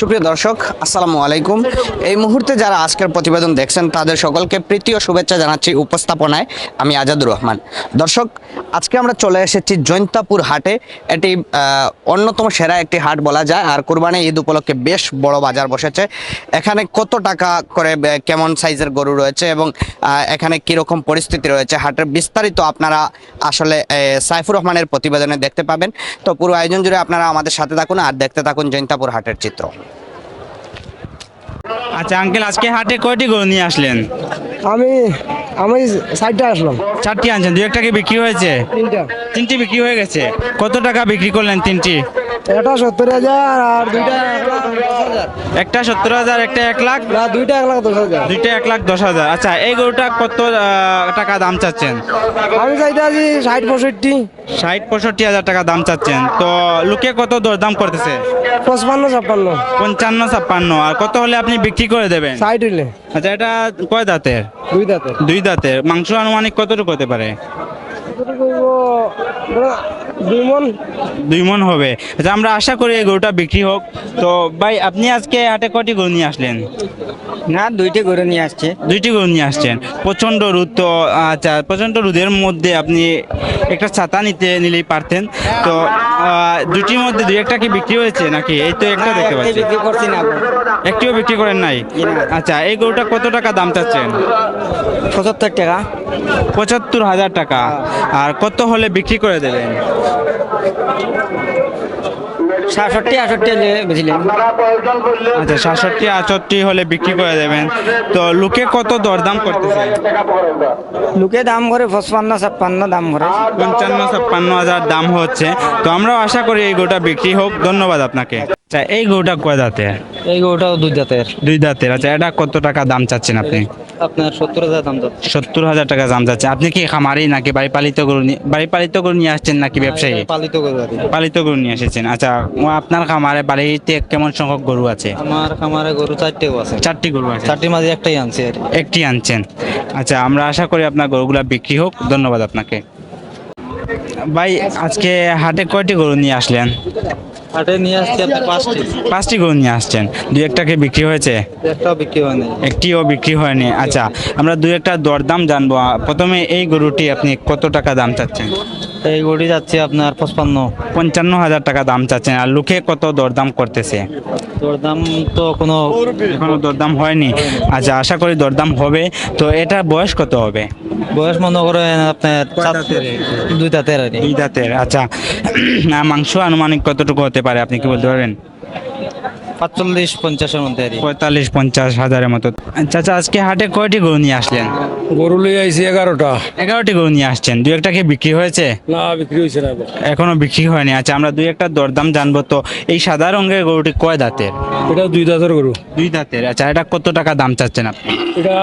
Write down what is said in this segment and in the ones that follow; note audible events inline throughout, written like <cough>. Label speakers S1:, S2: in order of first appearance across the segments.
S1: সুপ্রিয় দর্শক, আসসালামু আলাইকুম। এই মুহূর্তে যারা আজকের প্রতিবেদন দেখছেন, তাদের সকলকে প্রীতি ও শুভেচ্ছা জানাচ্ছি উপস্থাপনায়। আমি আজাদুর রহমান। দর্শক, আজকে আমরা চলে এসেছি জৈন্তাপুর হাটে। এটি অন্যতম সেরা একটি হাট বলা যায়, আর কোরবানি ঈদ উপলক্ষে বেশ বড় বাজার বসেছে। এখানে কত টাকা করে কেমন সাইজের গরু রয়েছে এবং এখানে কীরকম পরিস্থিতি রয়েছে হাটের বিস্তারিত আপনারা আসলে সাইফুর রহমানের প্রতিবেদনে দেখতে পাবেন। তো পুরো আয়োজন জুড়ে আপনারা আমাদের সাথে থাকুন আর দেখতে থাকুন জৈন্তাপুর হাটের চিত্র।
S2: আচ্ছা আঙ্কেল আজকে হাটে কয়টি গরু নিয়ে আসলেন?
S3: আমি আমি সাইডটা আসলাম।
S2: চারটি আনছেন দু একটা কি বিক্রি হয়েছে?
S3: তিনটা।
S2: তিনটি বিক্রি হয়ে গেছে। কত টাকা বিক্রি করলেন তিনটি?
S3: এটা সত্তর হাজার আর দুইটা
S2: একটা সত্তর হাজার একটা এক লাখ?
S3: না দুইটা এক লাখ দশ হাজার।
S2: দুইটা এক লাখ দশ হাজার। আচ্ছা এই গরুটা কত টাকা দাম চাচ্ছেন?
S3: আমি চাইতে আছি ষাট পঁয়ষট্টি।
S2: ষাট পঁয়ষট্টি হাজার টাকা দাম চাচ্ছেন। তো লোকে কত দরদাম করতেছে?
S3: পঁচপান্ন ছাপ্পান্ন।
S2: পঞ্চান্ন ছাপ্পান্ন। আর কত হলে আপনি বিক্রি করে দেবেন?
S3: ষাট হইলে
S2: আচ্ছা এটা কয় দাঁতের?
S3: দুই দাঁতের।
S2: দুই দাঁতের। মাংস আনুমানিক কতটুকু হতে পারে?
S3: দুই মন
S2: দুই মন হবে। আচ্ছা আমরা আশা করি এই গরুটা বিক্রি হোক। তো ভাই আপনি আজকে হাটে কয়টি গরু নিয়ে আসলেন?
S3: না দুইটা করে নিয়ে আসছে।
S2: দুইটি গরু নিয়ে আসছেন। প্রচণ্ড রোদ তো আচ্ছা প্রচণ্ড রোদের মধ্যে আপনি একটা ছাতা নিতে নিলেই পারতেন। তো দুটির মধ্যে দুই একটা কি বিক্রি হয়েছে নাকি? এই তো একটা দেখতে পাচ্ছি।
S3: করছি না।
S2: একটিও বিক্রি করেন নাই? আচ্ছা এই গরুটা কত টাকা দাম চাচ্ছেন?
S3: পঁচাত্তর টাকা।
S2: পঁচাত্তর হাজার টাকা। আর কত হলে বিক্রি করে দেবেন?
S3: সাতষট্টি আটষট্টি বুঝলেন
S2: আচ্ছা সাতষট্টি আটষট্টি হলে বিক্রি করে দেবেন। তো লোকে কত দরদাম করতেছে?
S3: লোকে দাম করে পঁচপান্ন ছাপ্পান্ন দাম করে।
S2: পঞ্চান্ন ছাপ্পান্ন হাজার দাম হচ্ছে। তো আমরাও আশা করি এই গোটা বিক্রি হোক। ধন্যবাদ আপনাকে। আচ্ছা এই গরুটা কয় দাঁতের?
S3: এই গরুটাও দুই জাতের
S2: দুই দাঁতের। আচ্ছা এটা কত টাকা দাম চাচ্ছেন আপনি?
S3: আপনার সত্তর হাজার দাম যাচ্ছে।
S2: সত্তর হাজার টাকা দাম চাচ্ছে আপনি কি খামারি নাকি বাড়ি পালিত গরু নিয়ে- বাড়ি পালিত গরু নিয়ে আসছেন নাকি ব্যবসায়ী?
S3: পালিত গরু
S2: পালিত গরু নিয়ে এসেছেন। আচ্ছা আপনার খামারে বাড়িতে কেমন সংখ্যক গরু আছে?
S3: আমার খামারে গরু চারটেও আছে।
S2: চারটি গরু আছে।
S3: চারটির মাঝে একটাই আনছি
S2: একটি আনছেন। আচ্ছা আমরা আশা করি আপনার গরুগুলা বিক্রি হোক। ধন্যবাদ আপনাকে। ভাই আজকে হাটে কয়টি গরু নিয়ে আসলেন?
S3: হাটে নিয়ে আসছি পাঁচটি।
S2: পাঁচটি গরু নিয়ে আসছেন। দুই একটাকে বিক্রি হয়েছে?
S3: একটাও বিক্রি হয়নি।
S2: একটিও বিক্রি হয়নি। আচ্ছা আমরা দুই একটা দরদাম জানব। প্রথমে এই গরুটি আপনি কত টাকা দাম চাচ্ছেন?
S3: এই গরুটি যাচ্ছে আপনার পঁচপান্ন।
S2: পঞ্চান্ন হাজার টাকা দাম চাচ্ছেন। আর লোকে কত দরদাম করতেছে?
S3: দরদাম তো কোনো
S2: এখনও দরদাম হয়নি। আচ্ছা আশা করি দরদাম হবে। তো এটা বয়স কত হবে?
S3: বয়স মনে করেন আপনার দুই দাঁতের <clears throat> আর
S2: দুই দাঁতের আচ্ছা। মাংস আনুমানিক কতটুকু হতে পারে আপনি কি বলতে পারবেন?
S3: পাঁচচল্লিশ পঞ্চাশের মধ্যে আর
S2: পঁয়তাল্লিশ পঞ্চাশ হাজারের মতো। চাচা আজকে হাটে কয়টি গরু নিয়ে আসলেন?
S4: গরু লই আইছি এগারোটা।
S2: এগারোটি গরু নিয়ে আসছেন। দুই একটা কি বিক্রি হয়েছে?
S4: না বিক্রি হয়েছে না
S2: এখনও বিক্রি হয়নি। আচ্ছা আমরা দুই একটা দরদাম জানব। তো এই সাদা রঙের গরুটি কয় দাঁতের?
S4: এটা দুই দাঁতের গরু।
S2: দুই দাঁতের। আচ্ছা এটা কত টাকা দাম চাচ্ছেন আপনি?
S4: এটা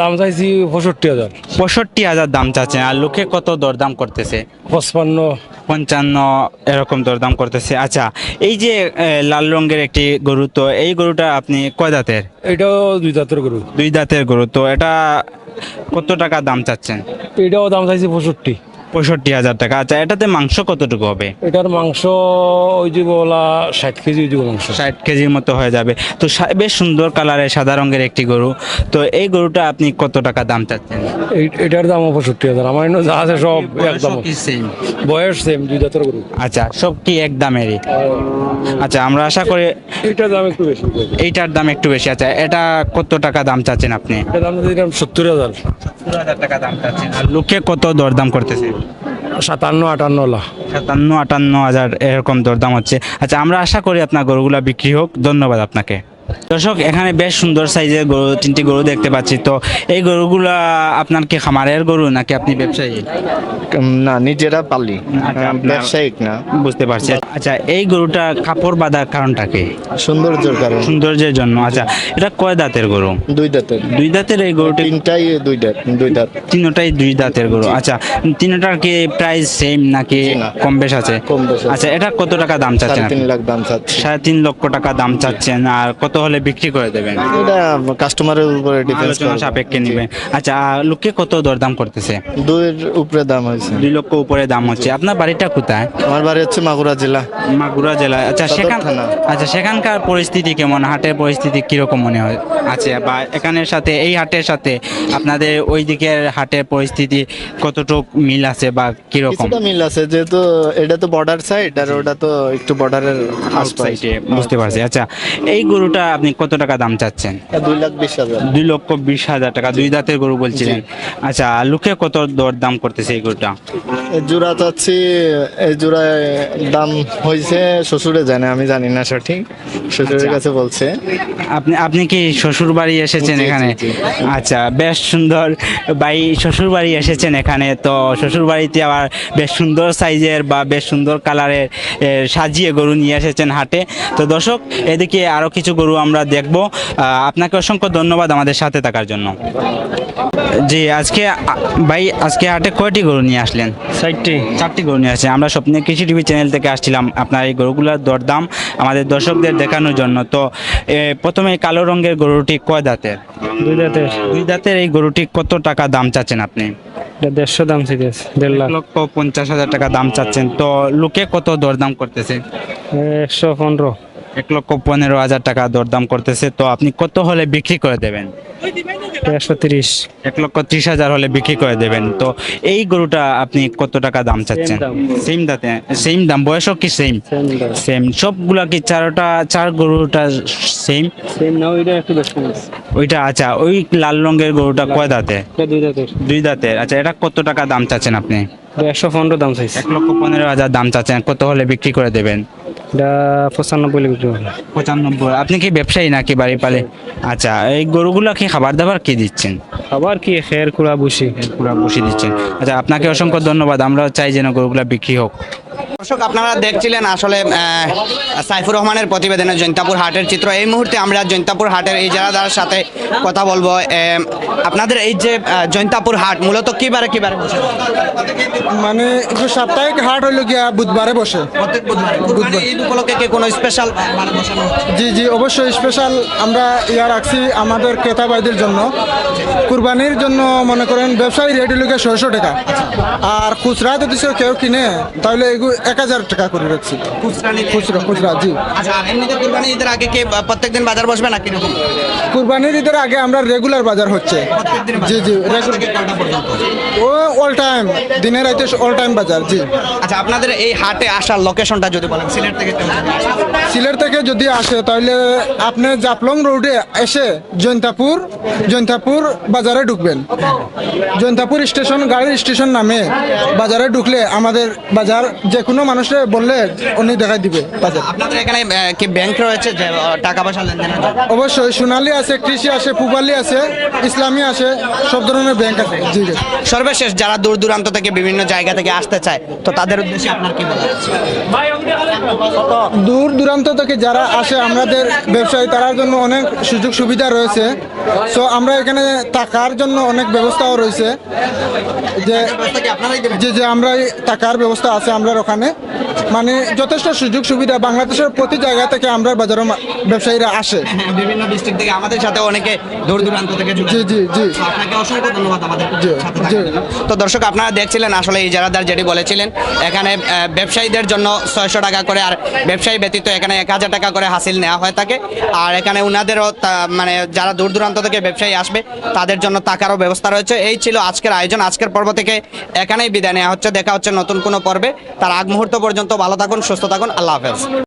S4: দাম চাইছি পঁয়ষট্টি হাজার।
S2: পঁয়ষট্টি হাজার দাম চাচ্ছেন। আর লোকে কত দরদাম করতেছে?
S4: পঁচপান্ন।
S2: পঞ্চান্ন এরকম দরদাম করতেছে। আচ্ছা এই যে লাল রঙের একটি গরু তো এই গরুটা আপনি কয় দাঁতের?
S4: এটাও দুই দাঁতের গরু।
S2: দুই দাঁতের গরু তো এটা কত টাকা দাম চাচ্ছেন?
S4: এটাও দাম চাইছি পঁয়ষট্টি।
S2: পঁয়ষট্টি হাজার টাকা। আচ্ছা এটাতে মাংস কতটুকু হবে?
S4: এটার মাংস ওই যে বলা ষাট কেজি ওই যে মাংস।
S2: ষাট কেজির মতো হয়ে যাবে। তো বেশ সুন্দর কালারের সাদা রঙের একটি গরু। তো এই গরুটা আপনি কত টাকা দাম চাচ্ছেন?
S4: এটার দামও পঁয়ষট্টি হাজার। আমার এনে যা আছে সব একদম
S2: same?
S4: বয়স সেম দুই দাঁতের গরু।
S2: আচ্ছা সব কি এক দামেরই? আচ্ছা আমরা আশা করি
S4: এটার দাম একটু বেশি।
S2: এইটার দাম একটু বেশি। আচ্ছা এটা কত টাকা দাম চাচ্ছেন আপনি?
S4: এটার দাম সত্তর হাজার।
S2: সত্তর হাজার টাকা দাম চাচ্ছেন। আর লোকে কত দরদাম করতেছে?
S4: সাতান্ন, আটান্ন লাখ
S2: সাতান্ন, আটান্ন হাজার এরকম দরদাম হচ্ছে। আচ্ছা আমরা আশা করি আপনার গরুগুলা বিক্রি হোক। ধন্যবাদ আপনাকে। দর্শক এখানে বেশ সুন্দর সাইজের গরু তিনটি গরু দেখতে পাচ্ছি। তো এই গরুগুলা আপনার কি খামারের গরু নাকি আপনি ব্যবসায়ী?
S5: না নিজেরা পালি।
S2: আচ্ছা,
S5: ব্যবসায়িক না।
S2: বুঝতে পারছি। আচ্ছা এই গরুটা কাপড় বাঁধার কারণটা কি?
S5: সৌন্দর্যের কারণে।
S2: সৌন্দর্যের জন্য। আচ্ছা এটা কয় দাঁতের গরু?
S5: দুই দাঁতের।
S2: দুই দাঁতের এই গরুটি
S5: তিনটাই দুই দাঁত দুই দাঁত।
S2: তিনটাই দুই দাঁতের গরু। আচ্ছা তিনটার কি প্রাইস সেম নাকি কম বেশ আছে?
S5: কম বেশ
S2: আচ্ছা এটা কত টাকা দাম চাচ্ছেন
S5: তিন লাখ দাম চাচ্ছি।
S2: সাড়ে তিন লক্ষ টাকা দাম চাচ্ছেন। আর কত হলে বিক্রি করে দেবেন?
S5: এটা কাস্টমারের উপরে ডিপেন্ড
S2: সাপেক্ষে নিবেন আচ্ছা লোকে কত দরদাম করতেছে?
S5: দুইয়ের উপরে দাম হয়েছে।
S2: দুই লক্ষ উপরে দাম হচ্ছে। আপনার বাড়িটা কোথায়?
S5: আমার বাড়ি হচ্ছে মাগুরা জেলা।
S2: মাগুরা জেলা। আচ্ছা সেখান আচ্ছা সেখানকার পরিস্থিতি কেমন? হাটের পরিস্থিতি কীরকম মনে হয়? আছে বা এখানের সাথে এই হাটের সাথে আপনাদের ওই দিকের হাটের পরিস্থিতি কতটুকু মিল আছে বা কীরকম?
S5: মিল আছে যেহেতু এটা তো বর্ডার সাইড আর ওটা তো একটু বর্ডারের আশপাশ
S2: সাইডে বুঝতে পারছি। আচ্ছা এই গরুটা আপনি কত টাকা দাম চাচ্ছেন?
S5: দুই লাখ বিশ হাজার।
S2: দুই লক্ষ বিশ হাজার টাকা দুই দাঁতের গরু বলছিলেন। আচ্ছা লোকে কত দর দাম করতেছে এই গরুটা?
S5: জোড়া চাচ্ছি এই জোড়ায় দাম হয়েছে শ্বশুরে জানে আমি জানি না সঠিক। শ্বশুরের কাছে বলছে।
S2: আপনি আপনি কি শ্বশুর বাড়ি এসেছেন এখানে? আচ্ছা বেশ সুন্দর। ভাই শ্বশুর বাড়ি এসেছেন এখানে তো শ্বশুর বাড়িতে আবার বেশ সুন্দর সাইজের বা বেশ সুন্দর কালারের সাজিয়ে গরু নিয়ে এসেছেন হাটে। তো দর্শক এদিকে আরও কিছু গরু আমরা দেখব। আপনাকে অসংখ্য ধন্যবাদ আমাদের সাথে থাকার জন্য। জি আজকে ভাই আজকে হাটে কয়টি গরু নিয়ে আসলেন?
S3: সাইডটি
S2: চারটি গরু নিয়ে আসছে আমরা স্বপ্নে কৃষি টিভি চ্যানেল থেকে আসছিলাম আপনার এই গরুগুলোর দরদাম আমাদের দর্শকদের দেখানোর জন্য। তো প্রথমে এই কালো রঙের গরুটি কয় দাঁতের?
S3: দুই দাঁতের।
S2: দুই দাঁতের এই গরুটি কত টাকা দাম চাচ্ছেন আপনি?
S3: দেড়শো দাম শিখেছে দেড় লাখ।
S2: লক্ষ পঞ্চাশ হাজার টাকা দাম চাচ্ছেন। তো লোকে কত দরদাম করতেছে?
S3: একশো পনেরো।
S2: এক লক্ষ পনেরো হাজার টাকা দরদাম করতেছে। তো আপনি কত হলে বিক্রি করে দেবেন?
S3: একশো তিরিশ।
S2: এক লক্ষ ত্রিশ হাজার হলে বিক্রি করে দেবেন। তো এই গরুটা আপনি কত টাকা দাম চাচ্ছেন। সেম দাঁতে সেম দাম। বয়সও কি সেম
S3: সেম
S2: সবগুলা কি চারটা চার গরুটা সেম
S3: সেম না ওইটা একটু বেশি
S2: ওইটা আচ্ছা ওই লাল রঙের গরুটা কয় দাঁতে?
S3: দুই দাঁতের।
S2: দুই দাঁতের। আচ্ছা এটা কত টাকা দাম চাচ্ছেন আপনি?
S3: একশো পনেরো দাম চাইছে।
S2: এক লক্ষ পনেরো হাজার দাম চাচ্ছেন। কত হলে বিক্রি করে দেবেন?
S3: এটা পঁচানব্বই হবে
S2: পঁচানব্বই। আপনি কি ব্যবসায়ী নাকি বাড়ি পালে? আচ্ছা এই গরুগুলা কি খাবার দাবার কি দিচ্ছেন?
S3: খাবার কি? খের কুড়া বসি
S2: পুরা বসে দিচ্ছেন। আচ্ছা আপনাকে অসংখ্য ধন্যবাদ। আমরা চাই যেন গরুগুলা বিক্রি হোক।
S1: দর্শক আপনারা দেখছিলেন আসলে সাইফুর রহমানের প্রতিবেদনে জৈন্তাপুর হাটের চিত্র। এই মুহূর্তে আমরা জৈন্তাপুর হাটের এই জেলাদার সাথে কথা বলব। আপনাদের এই যে জৈন্তাপুর হাট মূলত কিবারে কিবারে বসে?
S6: মানে সাপ্তাহিক হাট হইল গিয়া বুধবারে বসে।
S1: বুধবার। ঈদ উপলক্ষে কি কোনো স্পেশাল
S6: জি জি অবশ্যই স্পেশাল আমরা ইয়া রাখছি আমাদের ক্রেতা ভাইদের জন্য। কুরবানির জন্য মনে করেন ব্যবসায়ী রেট হইল গিয়া ছয়শো টাকা। আর খুচরা যদি কেউ কিনে তাহলে এগুলো এক হাজার টাকা করে রাখছি।
S1: খুচরা
S6: খুচরা জি।
S1: আচ্ছা এমনিতে কুরবানি ঈদের আগে কি প্রত্যেকদিন বাজার বসবে না কীরকম
S6: কুরবানির ঈদের আগে আমরা রেগুলার বাজার হচ্ছে। জি জি? ও অল টাইম দিনের রাইতে অল টাইম বাজার জি।
S1: আচ্ছা আপনাদের এই হাটে আসার লোকেশনটা যদি বলেন সিলেট থেকে
S6: সিলেট থেকে যদি আসে তাহলে আপনি জাপলং রোডে এসে জৈন্তাপুর জৈন্তাপুর বাজারে ঢুকবেন। জৈন্তাপুর স্টেশন গাড়ির স্টেশন নামে বাজারে ঢুকলে আমাদের বাজার যে কোনো মানুষে বললে উনি দেখাই দিবে
S1: আপনাদের এখানে কি ব্যাংক রয়েছে টাকা পয়সা লেনদেনের জন্য?
S6: অবশ্যই সোনালি আছে কৃষি আছে পুবালি আছে ইসলামী আছে সব ধরনের ব্যাংক আছে জি জি।
S1: সর্বশেষ যারা দূর দূরান্ত থেকে বিভিন্ন জায়গা থেকে আসতে চায় তো তাদের উদ্দেশ্যে আপনার কি আছে?
S6: দূর দূরান্ত থেকে যারা আসে আমাদের ব্যবসায়ী তার জন্য অনেক সুযোগ সুবিধা রয়েছে সো আমরা এখানে থাকার জন্য অনেক ব্যবস্থাও রয়েছে যে? যে আমরা টাকার ব্যবস্থা আছে আমরা ওখানে মানে যথেষ্ট সুযোগ সুবিধা বাংলাদেশের প্রতি জায়গা থেকে আমরা বাজারে ব্যবসায়ীরা আসে।
S1: বিভিন্ন ডিস্ট্রিক্ট থেকে আমাদের সাথে অনেকে দূর দূরান্ত থেকে
S6: জি জি জি।
S1: আপনাকে অসংখ্য ধন্যবাদ আমাদের। তো দর্শক আপনারা দেখছিলেন আসলে এই জারাদার যেটি বলেছিলেন এখানে ব্যবসায়ীদের জন্য ছয়শো টাকা করে আর ব্যবসায়ী ব্যতীত এখানে এক হাজার টাকা করে হাসিল নেওয়া হয়ে থাকে। আর এখানে উনাদেরও মানে যারা দূর দূরান্ত থেকে ব্যবসায়ী আসবে তাদের জন্য টাকারও ব্যবস্থা রয়েছে। এই ছিল আজকের আয়োজন। আজকের পর্ব থেকে এখানেই বিদায় নেওয়া হচ্ছে। দেখা হচ্ছে নতুন কোনো পর্বে। তার আগ মুহূর্ত পর্যন্ত ভালো থাকুন সুস্থ থাকুন আল্লাহ হাফেজ।